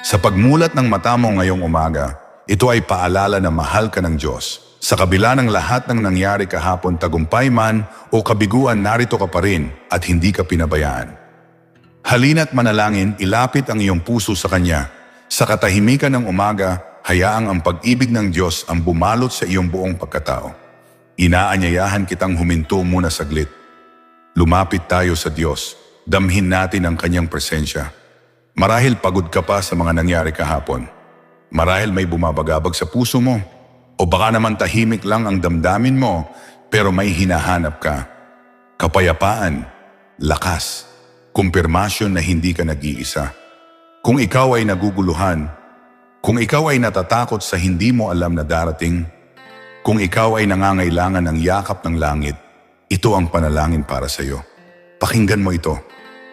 Sa pagmulat ng mata mo ngayong umaga, ito ay paalala na mahal ka ng Diyos. Sa kabila ng lahat ng nangyari kahapon tagumpay man o kabiguan narito ka pa rin at hindi ka pinabayaan. Halina't manalangin, ilapit ang iyong puso sa Kanya. Sa katahimikan ng umaga, hayaang ang pag-ibig ng Diyos ang bumalot sa iyong buong pagkatao. Inaanyayahan kitang huminto muna saglit. Lumapit tayo sa Diyos. Damhin natin ang Kanyang presensya. Marahil pagod ka pa sa mga nangyari kahapon. Marahil may bumabagabag sa puso mo. O baka naman tahimik lang ang damdamin mo pero may hinahanap ka. Kapayapaan, lakas, kumpirmasyon na hindi ka nag-iisa. Kung ikaw ay naguguluhan, kung ikaw ay natatakot sa hindi mo alam na darating, kung ikaw ay nangangailangan ng yakap ng langit, ito ang panalangin para sa iyo. Pakinggan mo ito.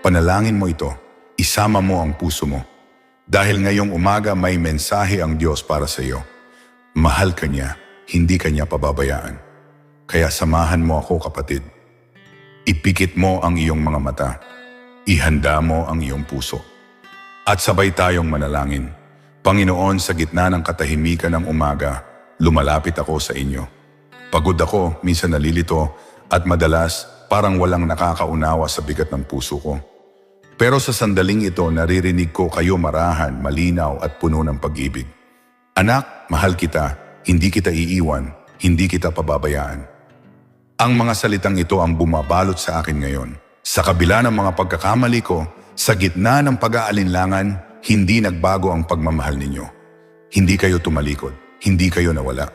Panalangin mo ito. Isama mo ang puso mo. Dahil ngayong umaga may mensahe ang Diyos para sa iyo. Mahal ka niya, hindi ka niya pababayaan. Kaya samahan mo ako kapatid. Ipikit mo ang iyong mga mata. Ihanda mo ang iyong puso. At sabay tayong manalangin. Panginoon, sa gitna ng katahimikan ng umaga, lumalapit ako sa inyo. Pagod ako, minsan nalilito, at madalas parang walang nakakaunawa sa bigat ng puso ko. Pero sa sandaling ito, naririnig ko kayo marahan, malinaw at puno ng pag-ibig. Anak, mahal kita, hindi kita iiwan, hindi kita pababayaan. Ang mga salitang ito ang bumabalot sa akin ngayon. Sa kabila ng mga pagkakamali ko, sa gitna ng pag-aalinlangan, hindi nagbago ang pagmamahal ninyo. Hindi kayo tumalikod, hindi kayo nawala.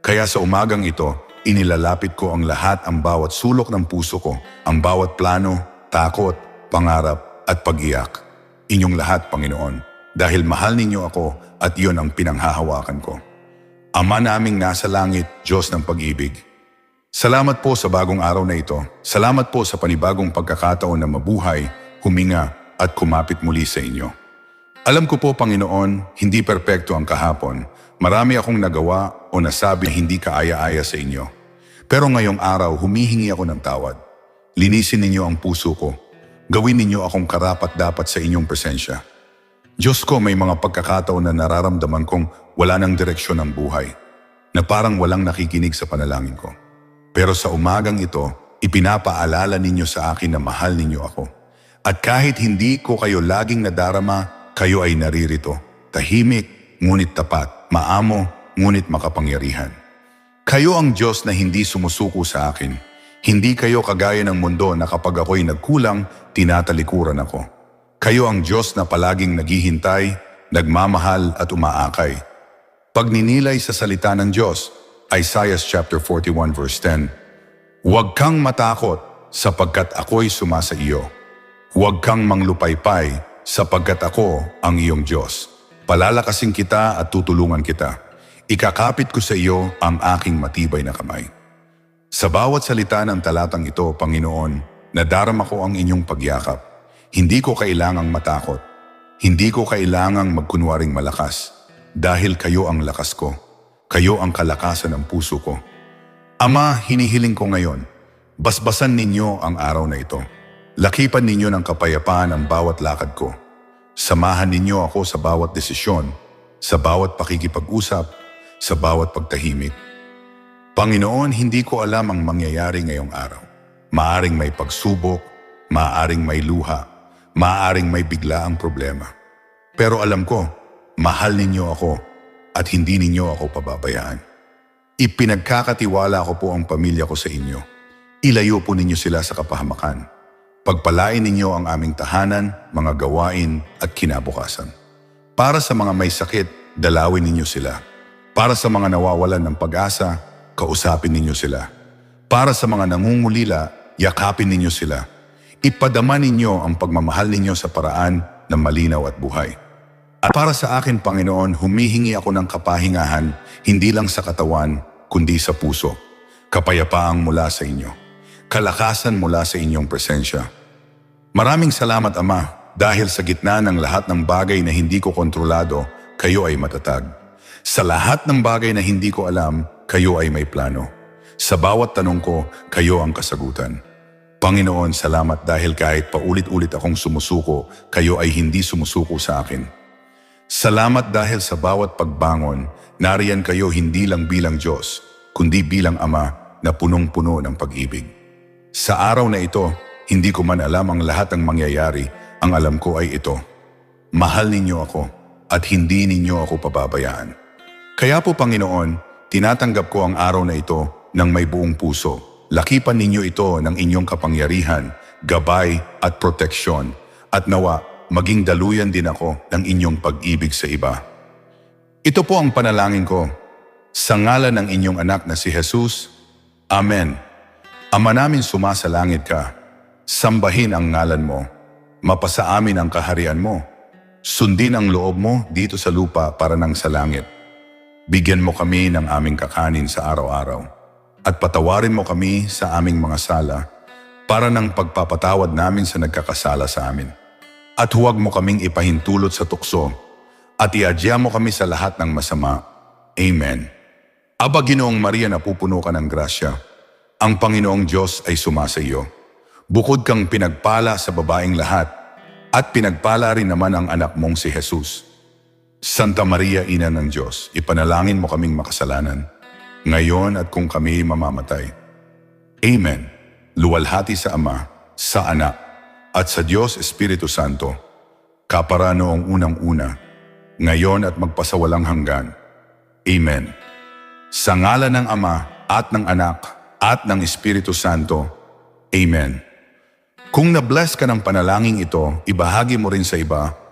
Kaya sa umagang ito, inilalapit ko ang lahat ang bawat sulok ng puso ko, ang bawat plano, takot, pangarap at pag-iyak. Inyong lahat, Panginoon, dahil mahal ninyo ako at iyon ang pinanghahawakan ko. Ama naming nasa langit, Diyos ng pag-ibig. Salamat po sa bagong araw na ito. Salamat po sa panibagong pagkakataon na mabuhay, huminga at kumapit muli sa inyo. Alam ko po, Panginoon, hindi perpekto ang kahapon. Marami akong nagawa o nasabi na hindi kaaya-aya sa inyo. Pero ngayong araw, humihingi ako ng tawad. Linisin ninyo ang puso ko. Gawin ninyo akong karapat dapat sa inyong presensya. Diyos ko, may mga pagkakataon na nararamdaman kong wala ng direksyon ang buhay, na parang walang nakikinig sa panalangin ko. Pero sa umagang ito, ipinapaalala ninyo sa akin na mahal ninyo ako. At kahit hindi ko kayo laging nadarama, kayo ay naririto. Tahimik, ngunit tapat. Maamo, ngunit makapangyarihan. Kayo ang Diyos na hindi sumusuko sa akin. Hindi kayo kagaya ng mundo na kapag ako'y nagkulang, tinatalikuran ako. Kayo ang Diyos na palaging naghihintay, nagmamahal at umaakay. Pagninilay sa salita ng Diyos, Isaiah chapter 41 verse 10, Huwag kang matakot sapagkat ako'y sumasa iyo. Huwag kang manglupaypay sapagkat ako ang iyong Diyos. Palalakasin kita at tutulungan kita. Ikakapit ko sa iyo ang aking matibay na kamay. Sa bawat salita ng talatang ito, Panginoon, nadarama ko ang inyong pagyakap. Hindi ko kailangang matakot. Hindi ko kailangang magkunwaring malakas. Dahil kayo ang lakas ko. Kayo ang kalakasan ng puso ko. Ama, hinihiling ko ngayon, basbasan ninyo ang araw na ito. Lakipan ninyo ng kapayapaan ang bawat lakad ko. Samahan ninyo ako sa bawat desisyon, sa bawat pakikipag-usap, sa bawat pagtahimik. Panginoon, hindi ko alam ang mangyayari ngayong araw. Maaring may pagsubok, maaring may luha, maaring may bigla ang problema. Pero alam ko, mahal ninyo ako at hindi ninyo ako pababayaan. Ipinagkakatiwala ko po ang pamilya ko sa inyo. Ilayo po ninyo sila sa kapahamakan. Pagpalain ninyo ang aming tahanan, mga gawain at kinabukasan. Para sa mga may sakit, dalawin ninyo sila. Para sa mga nawawalan ng pag-asa, kausapin ninyo sila. Para sa mga nangungulila, yakapin ninyo sila. Ipadama ninyo ang pagmamahal ninyo sa paraan ng malinaw at buhay. At para sa akin, Panginoon, humihingi ako ng kapahingahan, hindi lang sa katawan, kundi sa puso. Kapayapaang mula sa inyo. Kalakasan mula sa inyong presensya. Maraming salamat, Ama, dahil sa gitna ng lahat ng bagay na hindi ko kontrolado, kayo ay matatag. Sa lahat ng bagay na hindi ko alam, kayo ay may plano. Sa bawat tanong ko, kayo ang kasagutan. Panginoon, salamat dahil kahit paulit-ulit akong sumusuko, kayo ay hindi sumusuko sa akin. Salamat dahil sa bawat pagbangon, nariyan kayo hindi lang bilang Diyos, kundi bilang Ama na punong-puno ng pag-ibig. Sa araw na ito, hindi ko man alam ang lahat ng mangyayari, ang alam ko ay ito. Mahal ninyo ako at hindi ninyo ako pababayaan. Kaya po Panginoon, tinatanggap ko ang araw na ito ng may buong puso. Lakipan ninyo ito ng inyong kapangyarihan, gabay at proteksyon at nawa maging daluyan din ako ng inyong pag-ibig sa iba. Ito po ang panalangin ko. Sa ngalan ng inyong anak na si Jesus, Amen. Ama namin sumasalangit ka, sambahin ang ngalan mo, mapasa amin ang kaharian mo, sundin ang loob mo dito sa lupa para nang sa langit. Bigyan mo kami ng aming kakanin sa araw-araw at patawarin mo kami sa aming mga sala para ng pagpapatawad namin sa nagkakasala sa amin. At huwag mo kaming ipahintulot sa tukso at iadya mo kami sa lahat ng masama. Amen. Aba Ginoong Maria na pupuno ka ng grasya, ang Panginoong Diyos ay sumasa iyo. Bukod kang pinagpala sa babaeng lahat, at pinagpala rin naman ang anak mong si Jesus. Santa Maria, Ina ng Diyos, ipanalangin mo kaming makasalanan, ngayon at kung kami mamamatay. Amen. Luwalhati sa Ama, sa Anak, at sa Diyos Espiritu Santo, kapara noong unang-una, ngayon at magpasawalang hanggan. Amen. Sa ngala ng Ama at ng Anak at ng Espiritu Santo. Amen. Kung na-bless ka ng panalangin ito, ibahagi mo rin sa iba